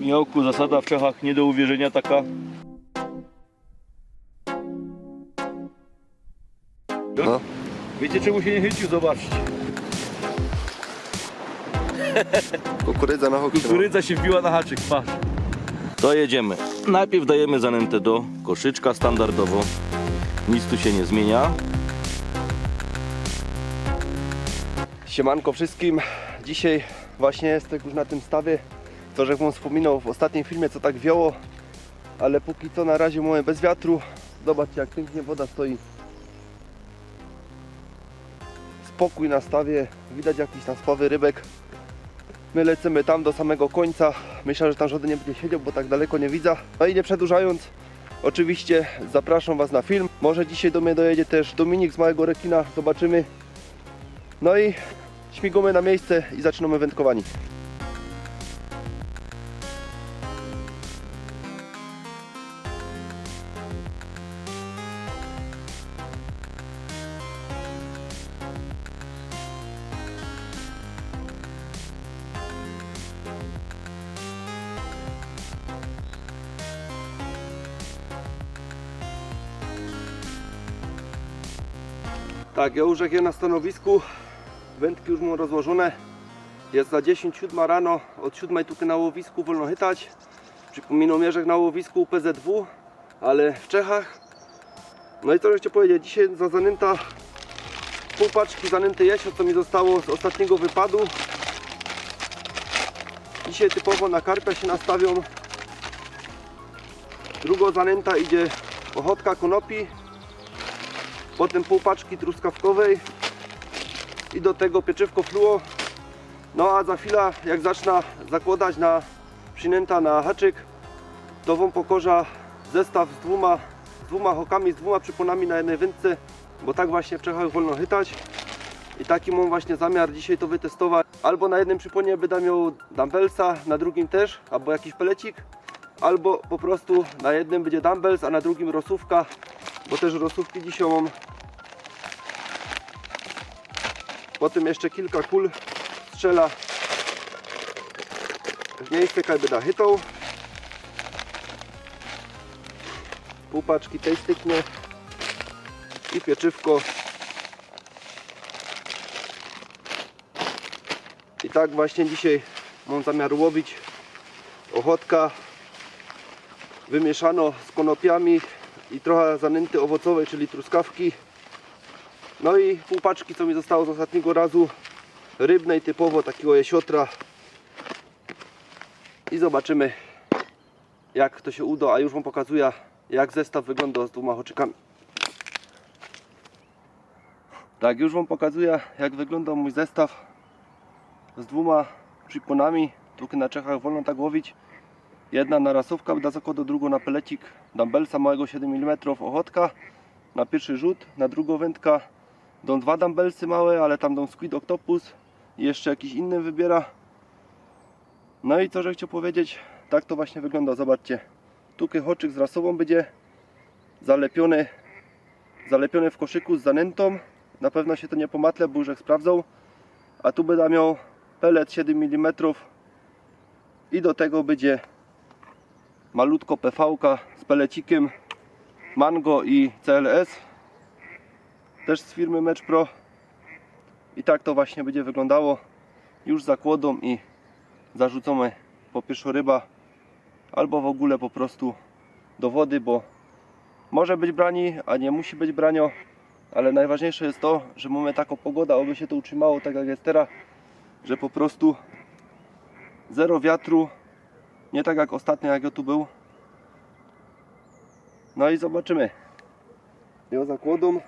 Miałku, zasada w Czechach nie do uwierzenia taka. No. Wiecie czemu się nie chycił? Zobaczcie. Kukurydza na hoki. Kukurydza się wbiła na haczyk, patrz. To jedziemy. Najpierw dajemy zanętę do koszyczka standardowo. Nic tu się nie zmienia. Siemanko wszystkim. Dzisiaj właśnie jestem już na tym stawie. To, że wam wspominał w ostatnim filmie, co tak wiało. Ale póki co na razie mamy bez wiatru. Zobaczcie, jak pięknie woda stoi. Spokój na stawie. Widać jakiś tam słaby rybek. My lecimy tam do samego końca. Myślę, że tam żaden nie będzie siedział, bo tak daleko nie widzę. No i nie przedłużając, oczywiście zapraszam Was na film. Może dzisiaj do mnie dojedzie też Dominik z Małego Rekina. Zobaczymy. No i śmigamy na miejsce i zaczynamy wędkowanie. Tak, ja już na stanowisku, wędki już mam rozłożone. Jest za 10, 7 rano, od 7 tu na łowisku wolno chytać. Przypominam, że na łowisku PZW, ale w Czechach. No i co jeszcze powiedzieć, dzisiaj za zanęta pół paczki zanęty jesio, co mi zostało z ostatniego wypadu. Dzisiaj typowo na karpia się nastawią. Drugo zanęta idzie ochotka konopi, potem pół paczki truskawkowej i do tego pieczywko fluo. No a za chwilę jak zacznę zakładać na przynęta na haczyk, to wam pokorza zestaw z dwoma, z dwoma hokami, z dwoma przyponami na jednej wędce, bo tak właśnie w Czechach wolno chytać. I taki mam właśnie zamiar dzisiaj to wytestować. Albo na jednym przyponie będę miał dumbbellsa, na drugim też, albo jakiś pelecik. Albo po prostu na jednym będzie dumbbells, a na drugim rosówka, bo też rosówki dzisiaj mam. Potem jeszcze kilka kul strzela. W miejsce, kaj będę chytał. Pół paczki tej styknie. I pieczywko. I tak właśnie dzisiaj mam zamiar łowić. Ochotka wymieszano z konopiami i trochę zanęty owocowej, czyli truskawki. No i pół paczki, co mi zostało z ostatniego razu rybnej, typowo takiego jesiotra. I zobaczymy, jak to się uda, a już Wam pokazuję, jak zestaw wygląda z dwoma hoczykami. Tak, już Wam pokazuję, jak wygląda mój zestaw z dwoma przyponami. Tu na Czechach wolno tak łowić. Jedna na rasówka, da zakładu, drugą na pelecik dumbbellsa małego 7 mm ochotka na pierwszy rzut, na drugą wędka Dą dwa dumbbellsy małe, ale tam dą Squid Octopus i jeszcze jakiś inny wybiera. No i co, że chciał powiedzieć, tak to właśnie wygląda, zobaczcie. Tu hoczyk z rasową będzie zalepiony, zalepiony w koszyku z zanętą. Na pewno się to nie pomatle, bo już jak sprawdzał. A tu będę miał pelet 7 mm i do tego będzie malutko PV z pelecikiem Mango i CLS też z firmy Match Pro. I tak to właśnie będzie wyglądało. Już zakłodą i zarzucamy po ryba albo w ogóle po prostu do wody, bo może być brani, a nie musi być branio. Ale najważniejsze jest to, że mamy taką pogodę, aby się to utrzymało tak jak jest teraz, że po prostu zero wiatru nie tak jak ostatnio jak ja tu był. No i zobaczymy. Ja zakłodą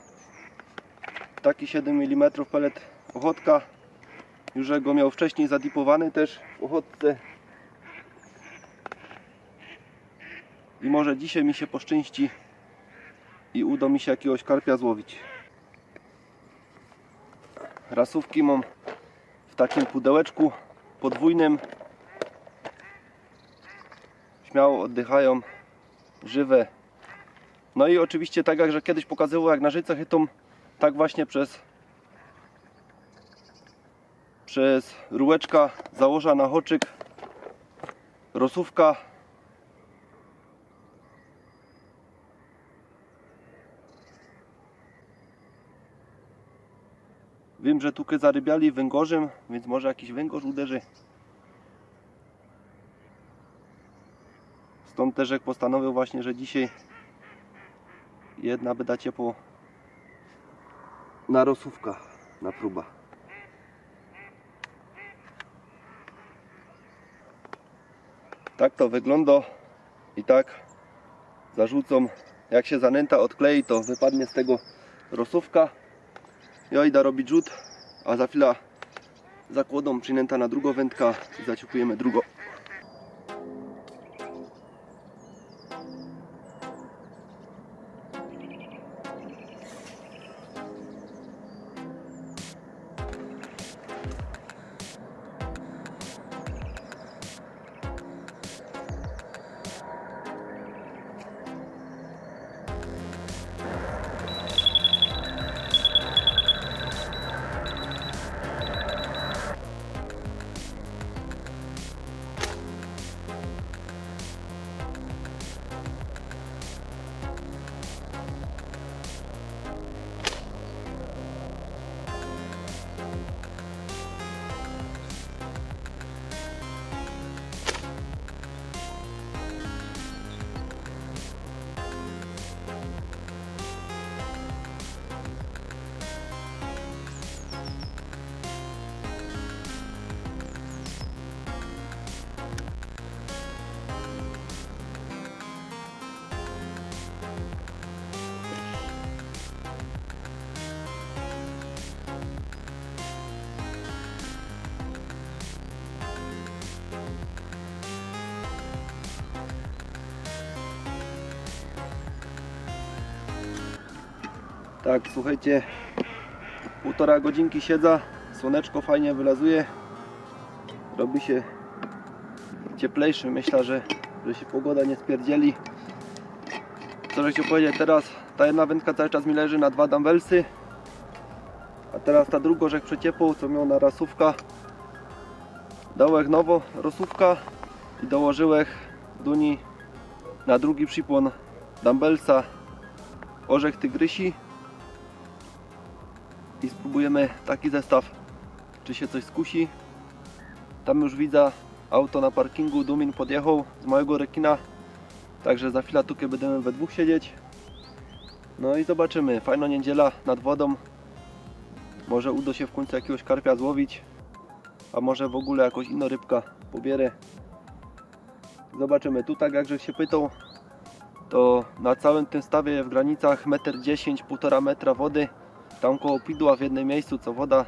taki 7 mm pelet ochotka. Już go miał wcześniej zadipowany też w ochotce. I może dzisiaj mi się poszczęści i uda mi się jakiegoś karpia złowić. Rasówki mam w takim pudełeczku podwójnym śmiało oddychają żywe no i oczywiście tak jak że kiedyś pokazywał jak na życach chytą tak właśnie przez przez rułeczka założa na hoczyk rosówka. Wiem, że tukę zarybiali węgorzem, więc może jakiś węgorz uderzy. Stąd też jak postanowił właśnie, że dzisiaj jedna by dać ciepło na rosówka, na próba. Tak to wygląda i tak zarzucą jak się zanęta odklei to wypadnie z tego rosówka ja idę robić rzut a za chwilę zakłodą przynęta na drugą wędka i zaciupujemy drugą Tak, słuchajcie, półtora godzinki siedza, słoneczko fajnie wylazuje, robi się cieplejszy, myślę, że, że się pogoda nie spierdzieli. Co że powiedzieć teraz, ta jedna wędka cały czas mi leży na dwa dumbbellsy, a teraz ta druga rzek przeciepł, co miał na rasówka, dołek nowo rosówka i dołożyłek duni na drugi przypłon dumbbellsa. Orzech tygrysi i spróbujemy taki zestaw, czy się coś skusi. Tam już widzę auto na parkingu, Dumin podjechał z małego rekina, także za chwilę tu będziemy we dwóch siedzieć. No i zobaczymy, fajna niedziela nad wodą. Może uda się w końcu jakiegoś karpia złowić, a może w ogóle jakąś inną rybka pobierę. Zobaczymy, tu tak jakże się pytał, to na całym tym stawie w granicach 1,10 m, 1,5 metra wody tam koło Pidła w jednym miejscu, co woda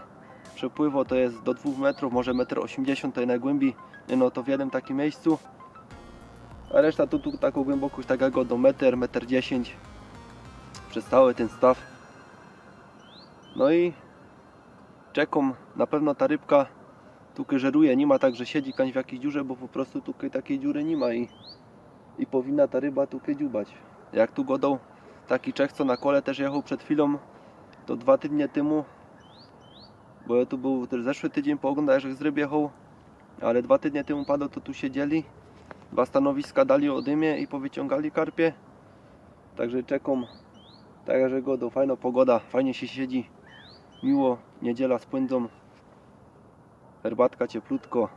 przepływa, to jest do 2 metrów, może 1,80 m najgłębiej, nie no to w jednym takim miejscu. A reszta tu, tu taką głębokość takiego do 1, 1,10 m przez cały ten staw. No i czekam, na pewno ta rybka tu żeruje, nie ma tak, że siedzi kań w jakiejś dziurze, bo po prostu tu takiej dziury nie ma i, i powinna ta ryba tu dziubać. Jak tu godą taki Czech, co na kole też jechał przed chwilą, to dwa tygodnie temu, bo ja tu był też zeszły tydzień po oglądach, że z jechał, ale dwa tygodnie temu padło, to tu siedzieli, dwa stanowiska dali o dymie i powyciągali karpie, także czekam, także godą, fajna pogoda, fajnie się siedzi, miło, niedziela z pędzą, herbatka cieplutko,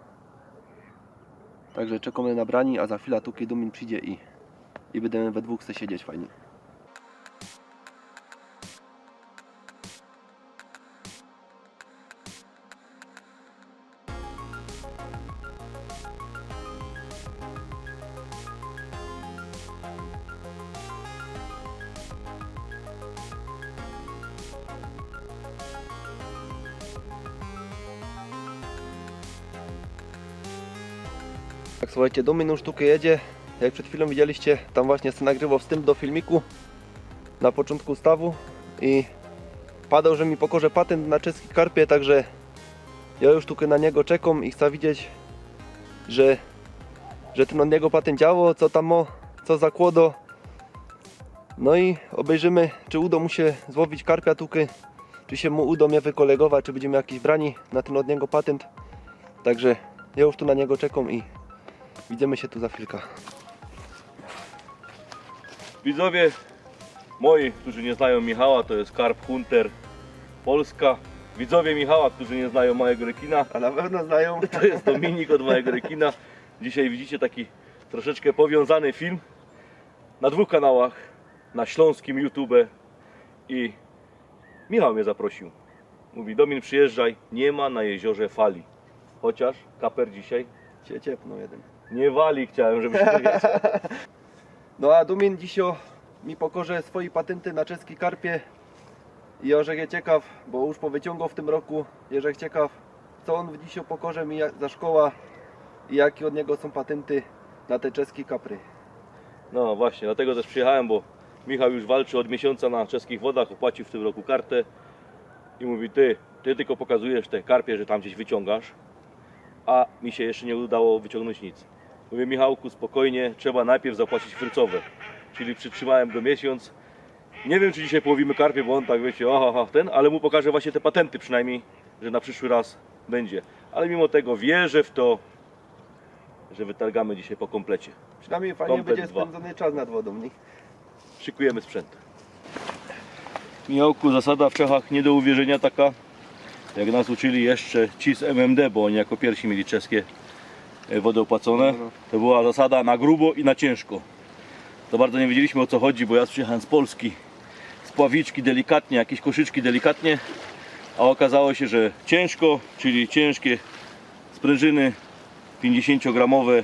także czekamy na brani, a za chwilę tu Dumin przyjdzie i, i będziemy we dwóch se siedzieć fajnie. Tak słuchajcie, Domin już sztukę jedzie. Jak przed chwilą widzieliście, tam właśnie sobie nagrywał wstęp do filmiku na początku stawu i padał, że mi pokorze patent na czeski karpie, także ja już tutaj na niego czekam i chcę widzieć, że, że ten od niego patent działo, co tam ma, co zakłodo. No i obejrzymy, czy uda mu się złowić karpia tuky, czy się mu uda mnie wykolegować, czy będziemy jakiś brani na ten od niego patent. Także ja już tu na niego czekam i Widzimy się tu za chwilkę. Widzowie moi, którzy nie znają Michała, to jest Carp Hunter Polska. Widzowie Michała, którzy nie znają małego rekina, A na pewno znają. to jest Dominik od małego rekina. Dzisiaj widzicie taki troszeczkę powiązany film na dwóch kanałach, na śląskim YouTube i Michał mnie zaprosił. Mówi, Domin przyjeżdżaj, nie ma na jeziorze fali. Chociaż kaper dzisiaj Cię ciepnął jeden. Nie wali, chciałem, żebyście to wiedzieli. No a Dumin dzisio mi pokorze swoje patenty na czeski karpie. I orzech je ciekaw, bo już powyciągał w tym roku. Jerzech ciekaw, co on w dzisio pokorze mi za szkoła i jakie od niego są patenty na te czeskie kapry. No właśnie, dlatego też przyjechałem, bo Michał już walczy od miesiąca na czeskich wodach, opłacił w tym roku kartę i mówi ty, ty tylko pokazujesz te karpie, że tam gdzieś wyciągasz, a mi się jeszcze nie udało wyciągnąć nic. Mówię Michałku, spokojnie, trzeba najpierw zapłacić frycowe, czyli przytrzymałem go miesiąc. Nie wiem, czy dzisiaj połowimy karpie, bo on tak wiecie, aha, aha, ten, ale mu pokażę właśnie te patenty przynajmniej, że na przyszły raz będzie. Ale mimo tego wierzę w to, że wytargamy dzisiaj po komplecie. Przynajmniej fajnie Komplet będzie dwa. spędzony czas nad wodą. Nie? szykujemy sprzęt. Michałku, zasada w Czechach nie do uwierzenia taka, jak nas uczyli jeszcze ci z MMD, bo oni jako pierwsi mieli czeskie e, wody opłacone. No, no. To była zasada na grubo i na ciężko. To bardzo nie wiedzieliśmy o co chodzi, bo ja przyjechałem z Polski, z Pławiczki delikatnie, jakieś koszyczki delikatnie, a okazało się, że ciężko, czyli ciężkie sprężyny 50-gramowe,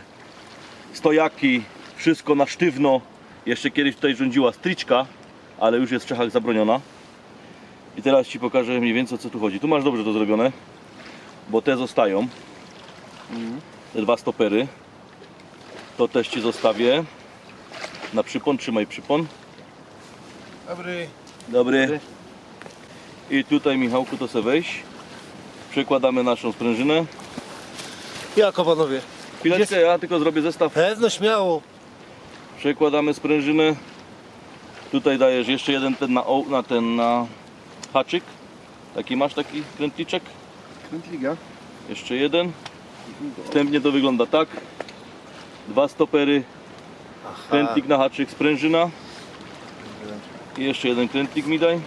stojaki, wszystko na sztywno. Jeszcze kiedyś tutaj rządziła stryczka, ale już jest w Czechach zabroniona. I teraz Ci pokażę mniej więcej o co tu chodzi. Tu masz dobrze to zrobione, bo te zostają. Te dwa stopery. To też Ci zostawię. Na przypon, trzymaj przypon. Dobry. Dobry. Dobry. I tutaj Michałku to se weź. Przekładamy naszą sprężynę. Jako panowie? Chwileczkę, ja tylko zrobię zestaw. Pewno śmiało. Przekładamy sprężynę. Tutaj dajesz jeszcze jeden ten na, na ten na haczyk. Taki masz taki krętliczek? Krętliga. Jeszcze jeden. Wstępnie to wygląda tak. Dwa stopery, krętlik na haczyk, sprężyna. I jeszcze jeden krętlik mi daj.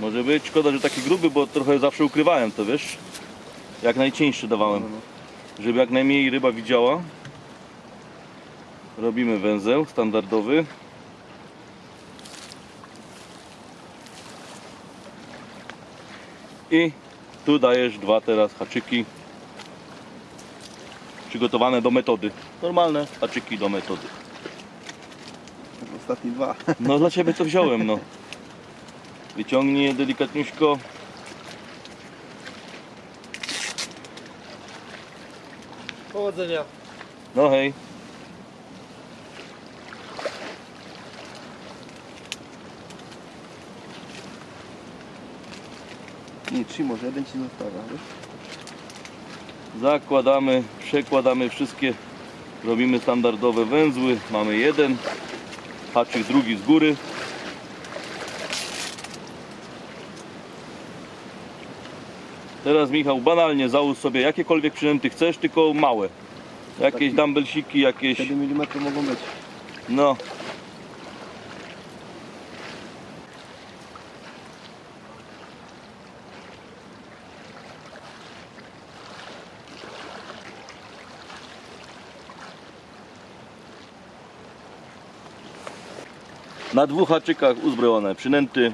Może być. Szkoda, że taki gruby, bo trochę zawsze ukrywałem to, wiesz? Jak najcieńszy dawałem. Żeby jak najmniej ryba widziała. Robimy węzeł standardowy. I tu dajesz dwa teraz haczyki. Przygotowane do metody. Normalne haczyki do metody. Ostatni dwa. No dla ciebie to wziąłem, no. Wyciągnij je delikatniuśko. Powodzenia. No hej. Nie, trzy może, jeden ci zostawia. wiesz? Zakładamy, przekładamy wszystkie. Robimy standardowe węzły. Mamy jeden. Haczyk drugi z góry. Teraz Michał, banalnie załóż sobie jakiekolwiek przynęty chcesz, tylko małe. Jakieś dumbbellsiki, jakieś... 7 mm mogą być. No. Na dwóch haczykach uzbrojone przynęty.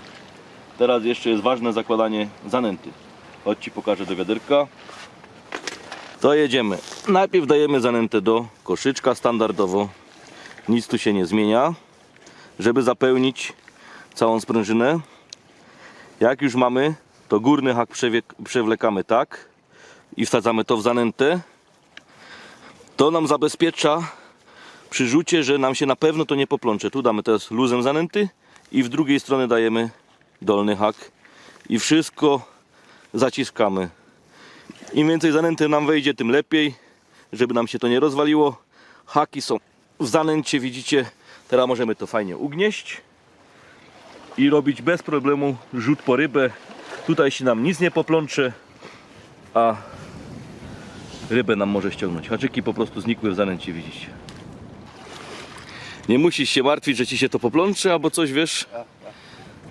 Teraz jeszcze jest ważne zakładanie zanęty. Chodź Ci pokażę do wiaderka. To jedziemy. Najpierw dajemy zanętę do koszyczka standardowo. Nic tu się nie zmienia. Żeby zapełnić całą sprężynę. Jak już mamy, to górny hak przewlekamy tak i wsadzamy to w zanętę. To nam zabezpiecza przy rzucie, że nam się na pewno to nie poplącze. Tu damy teraz luzem zanęty i w drugiej stronie dajemy dolny hak i wszystko zaciskamy. Im więcej zanęty nam wejdzie, tym lepiej, żeby nam się to nie rozwaliło. Haki są w zanęcie, widzicie. Teraz możemy to fajnie ugnieść i robić bez problemu rzut po rybę. Tutaj się nam nic nie poplącze, a rybę nam może ściągnąć. Haczyki po prostu znikły w zanęcie, widzicie. Nie musisz się martwić, że ci się to poplącze albo coś, wiesz.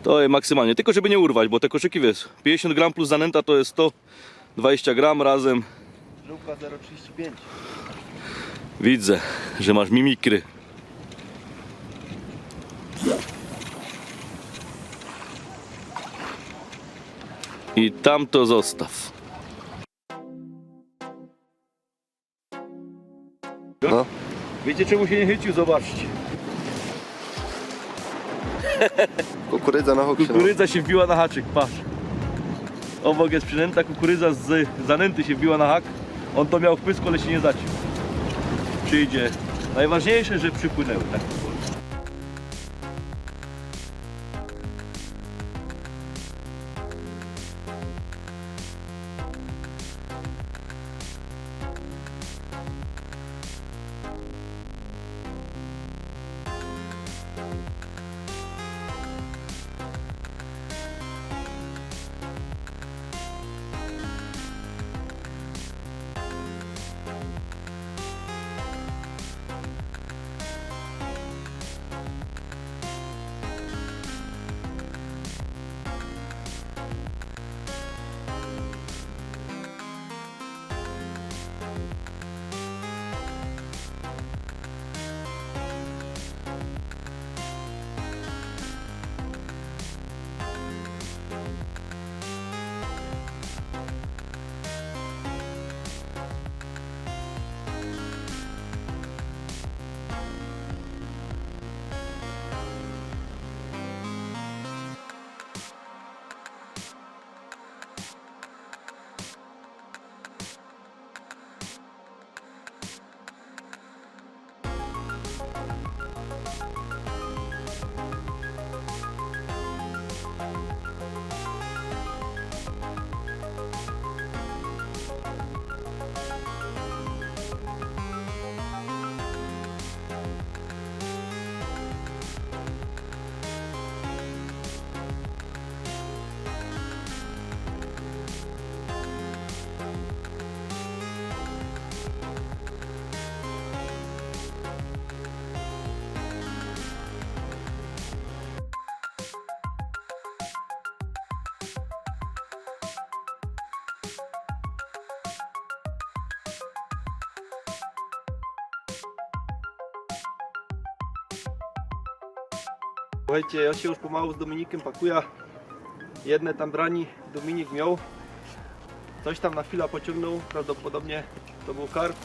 To jest maksymalnie. Tylko żeby nie urwać, bo te koszyki wiesz, 50 gram plus zanęta to jest 120 gram razem. Żółka 0,35. Widzę, że masz mimikry. I tam to zostaw. Wiecie czemu się nie chycił? Zobaczcie. Kukurydza na hoksie. Kukurydza się wbiła na haczyk, patrz. Obok jest przynęta, kukurydza z zanęty się wbiła na hak. On to miał w pysku, ale się nie zaciął. Przyjdzie. Najważniejsze, że przypłynęły. Tak? Słuchajcie, ja się już pomału z Dominikiem pakuję. Jedne tam brani Dominik miał. Coś tam na chwilę pociągnął, prawdopodobnie to był karp,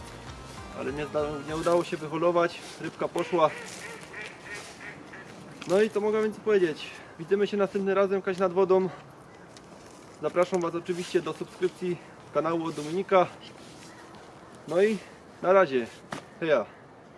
ale nie, nie udało się wyholować. Rybka poszła. No i to mogę więcej powiedzieć. Widzimy się następnym razem, Kaś nad wodą. Zapraszam Was oczywiście do subskrypcji kanału Dominika. No i na razie. Heja.